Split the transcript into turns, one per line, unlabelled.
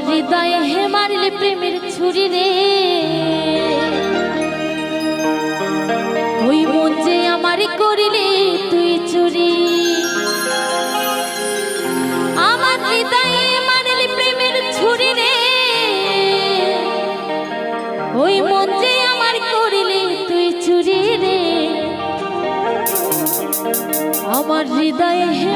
হৃদয়ে হে মারিলে প্রেমের ছুরি রে। ওই মন যে আমার করিলে তুই চুরি। আমার হৃদয়ে মারিলে প্রেমের ছুরি রে। ওই মন যে আমার করিলে তুই চুরি রে। আমার হৃদয়ে হে